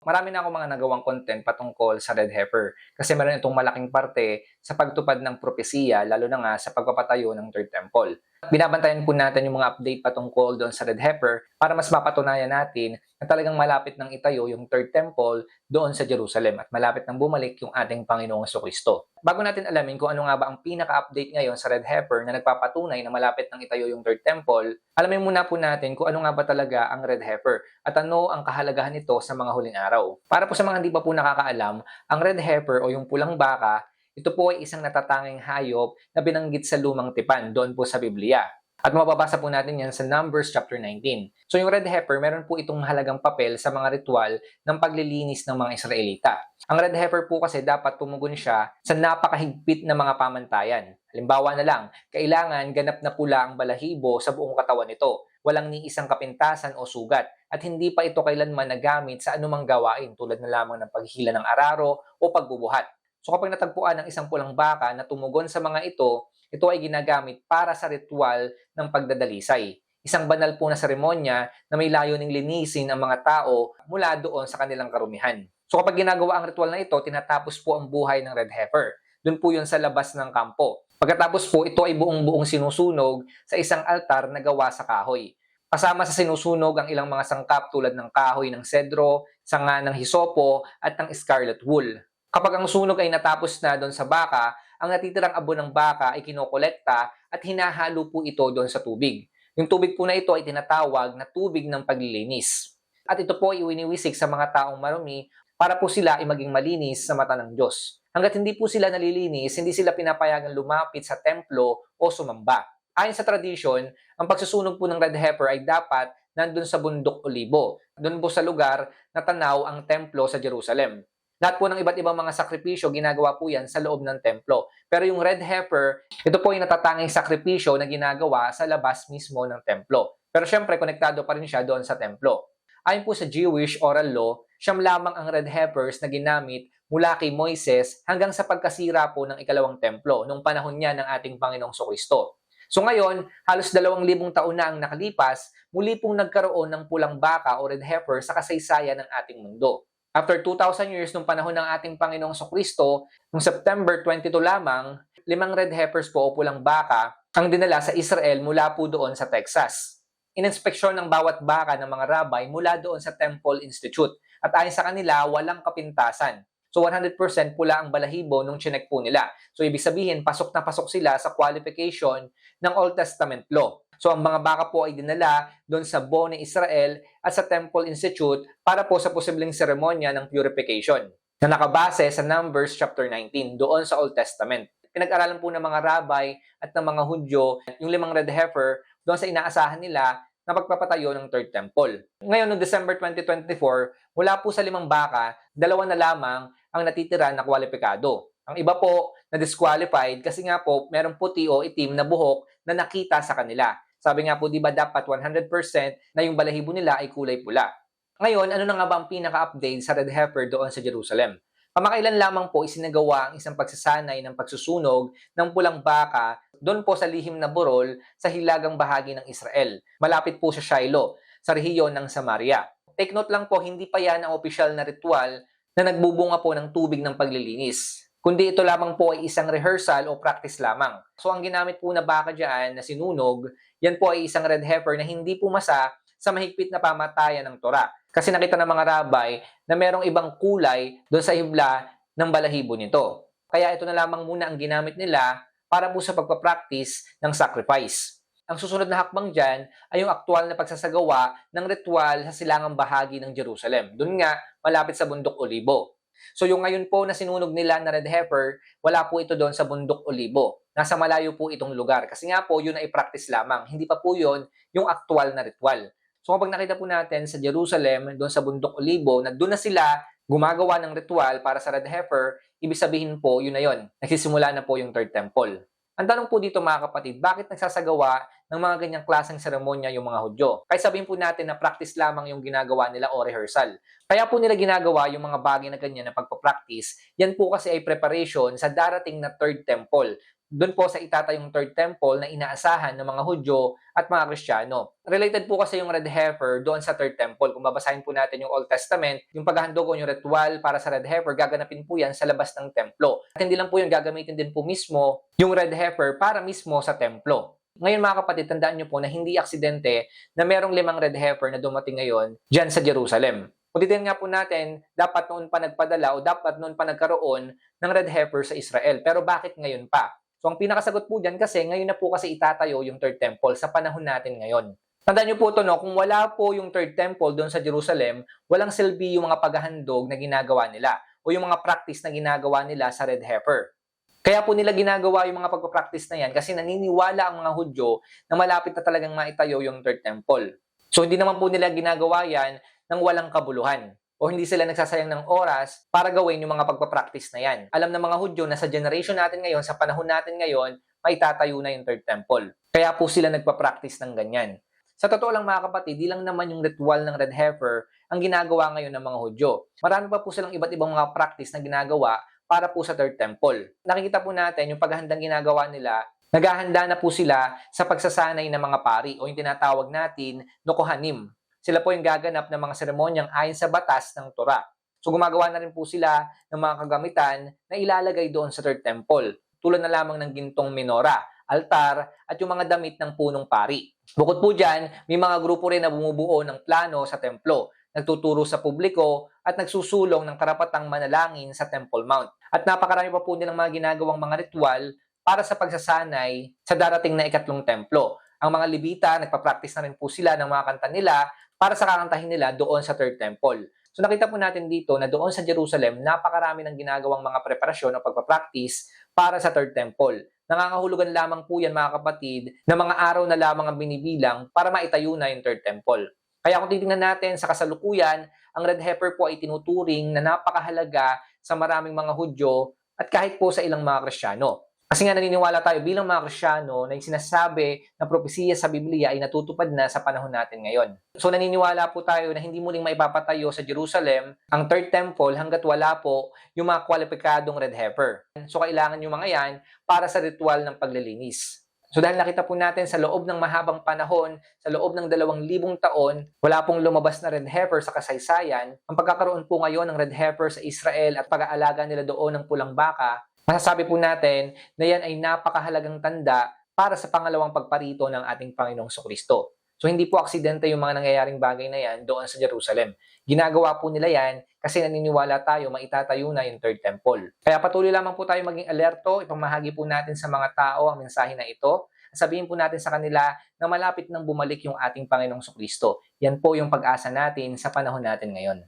Marami na ako mga nagawang content patungkol sa red heifer kasi meron itong malaking parte sa pagtupad ng propesiya lalo na nga sa pagpapatayo ng third temple. Binabantayan po natin yung mga update patungkol doon sa red heifer para mas mapatunayan natin na talagang malapit nang itayo yung third temple doon sa Jerusalem at malapit nang bumalik yung ating Panginoong Kristo. Bago natin alamin kung ano nga ba ang pinaka-update ngayon sa red heifer na nagpapatunay na malapit nang itayo yung third temple, alamin muna po natin kung ano nga ba talaga ang red heifer at ano ang kahalagahan nito sa mga huling araw. Para po sa mga hindi pa po nakakaalam, ang red heifer o yung pulang baka, ito po ay isang natatanging hayop na binanggit sa lumang tipan doon po sa Biblia. At mababasa po natin yan sa Numbers chapter 19. So yung red heifer, meron po itong mahalagang papel sa mga ritual ng paglilinis ng mga Israelita. Ang red heifer po kasi dapat tumugon siya sa napakahigpit na mga pamantayan. Halimbawa na lang, kailangan ganap na pula ang balahibo sa buong katawan nito. Walang ni isang kapintasan o sugat at hindi pa ito kailanman nagamit sa anumang gawain tulad na lamang ng paghila ng araro o pagbubuhat. So kapag natagpuan ng isang pulang baka na tumugon sa mga ito, ito ay ginagamit para sa ritual ng pagdadalisay. Isang banal po na seremonya na may layuning linisin ang mga tao mula doon sa kanilang karumihan. So kapag ginagawa ang ritual na ito, tinatapos po ang buhay ng red heifer. Doon po yun sa labas ng kampo. Pagkatapos po, ito ay buong-buong sinusunog sa isang altar na gawa sa kahoy. Kasama sa sinusunog ang ilang mga sangkap tulad ng kahoy ng sedro, sanga ng hisopo, at ng scarlet wool. Kapag ang sunog ay natapos na doon sa baka, ang natitirang abo ng baka ay kinokolekta at hinahalo po ito doon sa tubig. Yung tubig po na ito ay tinatawag na tubig ng paglilinis. At ito po ay winiwisik sa mga taong marumi para po sila ay maging malinis sa mata ng Diyos. Hanggat hindi po sila nalilinis, hindi sila pinapayagang lumapit sa templo o sumamba. Ayon sa tradisyon, ang pagsusunog po ng red heifer ay dapat nandun sa bundok Olibo. Doon po sa lugar na tanaw ang templo sa Jerusalem. Lahat po ng iba't ibang mga sakripisyo, ginagawa po yan sa loob ng templo. Pero yung red heifer, ito po yung natatanging sakripisyo na ginagawa sa labas mismo ng templo. Pero syempre, konektado pa rin siya doon sa templo. Ayon po sa Jewish oral law, siyam lamang ang red heifers na ginamit mula kay Moises hanggang sa pagkasira po ng ikalawang templo nung panahon niya ng ating Panginoong Kristo. So ngayon, halos dalawang libong taon na ang nakalipas, muli pong nagkaroon ng pulang baka o red heifer sa kasaysayan ng ating mundo. After 2,000 years nung panahon ng ating Panginoong Kristo, noong September 22 lamang, limang red heifers po o pulang baka ang dinala sa Israel mula po doon sa Texas. Ininspeksyon ng bawat baka ng mga rabay mula doon sa Temple Institute at ayon sa kanila, walang kapintasan. So 100% pula ang balahibo nung chinek po nila. So ibig sabihin, pasok na pasok sila sa qualification ng Old Testament law. So ang mga baka po ay dinala doon sa Bone Israel at sa Temple Institute para po sa posibleng seremonya ng purification na nakabase sa Numbers chapter 19 doon sa Old Testament. Pinag-aralan po ng mga rabay at ng mga Hudyo yung limang red heifer doon sa inaasahan nila na pagpapatayo ng Third Temple. Ngayon, noong December 2024, mula po sa limang baka, dalawa na lamang ang natitira na kwalipikado. Ang iba po na disqualified kasi nga po merong puti o itim na buhok na nakita sa kanila. Sabi nga po, di ba dapat 100% na yung balahibo nila ay kulay pula. Ngayon, ano na nga ba ang pinaka-update sa red heifer doon sa Jerusalem? Kamakailan lamang po isinagawa ang isang pagsasanay ng pagsusunog ng pulang baka doon po sa lihim na burol sa hilagang bahagi ng Israel. Malapit po sa Shiloh, sa rehiyon ng Samaria. Take note lang po, hindi pa yan ang opisyal na ritual na nagbubunga po ng tubig ng paglilinis. Kundi ito lamang po ay isang rehearsal o practice lamang. So ang ginamit po na baka dyan na sinunog, yan po ay isang red heifer na hindi pumasa sa mahigpit na pamatayan ng Torah. Kasi nakita ng mga rabay na merong ibang kulay doon sa hibla ng balahibo nito. Kaya ito na lamang muna ang ginamit nila para po sa pagpapractice ng sacrifice. Ang susunod na hakbang dyan ay yung aktual na pagsasagawa ng ritual sa silangang bahagi ng Jerusalem. Doon nga, malapit sa bundok Olibo. So yung ngayon po na sinunog nila na red heifer, wala po ito doon sa bundok Olibo. Nasa malayo po itong lugar. Kasi nga po, yun ay practice lamang. Hindi pa po yun yung aktual na ritual. So kapag nakita po natin sa Jerusalem, doon sa bundok Olibo, na doon na sila gumagawa ng ritual para sa red heifer, ibig sabihin po, yun na yun. Nagsisimula na po yung third temple. Ang tanong po dito mga kapatid, bakit nagsasagawa ng mga ganyang klaseng seremonya yung mga Hudyo? Kahit sabihin po natin na practice lamang yung ginagawa nila o rehearsal. Kaya po nila ginagawa yung mga bagay na ganyan na pagpapractice, yan po kasi ay preparation sa darating na third temple. Doon po sa itatayong third temple na inaasahan ng mga Hudyo at mga Kristiyano. Related po kasi yung red heifer doon sa third temple. Kung babasahin po natin yung Old Testament, yung paghahandog o yung ritual para sa red heifer, gaganapin po yan sa labas ng templo. At hindi lang po yung gagamitin din po mismo yung red heifer para mismo sa templo. Ngayon mga kapatid, tandaan nyo po na hindi aksidente na merong limang red heifer na dumating ngayon dyan sa Jerusalem. Kung titignan nga po natin, dapat noon pa nagpadala o dapat noon pa nagkaroon ng red heifer sa Israel. Pero bakit ngayon pa? So ang pinakasagot po dyan kasi ngayon na po kasi itatayo yung third temple sa panahon natin ngayon. Tandaan nyo po ito, no? kung wala po yung third temple doon sa Jerusalem, walang silbi yung mga paghahandog na ginagawa nila o yung mga practice na ginagawa nila sa red heifer. Kaya po nila ginagawa yung mga pagpapractice na yan kasi naniniwala ang mga Hudyo na malapit na talagang maitayo yung third temple. So hindi naman po nila ginagawa yan ng walang kabuluhan o hindi sila nagsasayang ng oras para gawin yung mga pagpapractice na yan. Alam ng mga Hudyo na sa generation natin ngayon, sa panahon natin ngayon, may tatayo na yung third temple. Kaya po sila nagpapractice ng ganyan. Sa totoo lang mga kapatid, di lang naman yung ritual ng red heifer ang ginagawa ngayon ng mga Hudyo. Marami pa po silang iba't ibang mga practice na ginagawa para po sa third temple. Nakikita po natin yung paghahandang ginagawa nila, naghahanda na po sila sa pagsasanay ng mga pari o yung tinatawag natin no kohanim. Sila po yung gaganap ng mga seremonyang ayon sa batas ng Torah. So gumagawa na rin po sila ng mga kagamitan na ilalagay doon sa third temple. Tulad na lamang ng gintong minora, altar, at yung mga damit ng punong pari. Bukod po dyan, may mga grupo rin na bumubuo ng plano sa templo, nagtuturo sa publiko, at nagsusulong ng karapatang manalangin sa Temple Mount. At napakarami pa po nilang mga ginagawang mga ritual para sa pagsasanay sa darating na ikatlong templo. Ang mga Libita, nagpa-practice na rin po sila ng mga kanta nila para sa kakantahin nila doon sa third temple. So nakita po natin dito na doon sa Jerusalem, napakarami ng ginagawang mga preparasyon o pagpa-practice para sa third temple. Nangangahulugan lamang po yan mga kapatid na mga araw na lamang ang binibilang para maitayo na yung third temple. Kaya kung titingnan natin sa kasalukuyan, ang red heifer po ay tinuturing na napakahalaga sa maraming mga Hudyo at kahit po sa ilang mga Kristiyano. Kasi nga naniniwala tayo bilang mga Kristiyano na yung sinasabi na propesiya sa Biblia ay natutupad na sa panahon natin ngayon. So naniniwala po tayo na hindi muling maipapatayo sa Jerusalem ang third temple hanggat wala po yung mga kwalipikadong red heifer. So kailangan yung mga yan para sa ritual ng paglilinis. So dahil nakita po natin sa loob ng mahabang panahon, sa loob ng dalawang libong taon, wala pong lumabas na red heifer sa kasaysayan, ang pagkakaroon po ngayon ng red heifer sa Israel at pag-aalaga nila doon ng pulang baka, masasabi po natin na yan ay napakahalagang tanda para sa pangalawang pagparito ng ating Panginoong Kristo. So hindi po aksidente yung mga nangyayaring bagay na yan doon sa Jerusalem. Ginagawa po nila yan kasi naniniwala tayo maitatayo na yung third temple. Kaya patuloy lamang po tayo maging alerto, ipamahagi po natin sa mga tao ang mensahe na ito. Sabihin po natin sa kanila na malapit nang bumalik yung ating Panginoong Kristo. Yan po yung pag-asa natin sa panahon natin ngayon.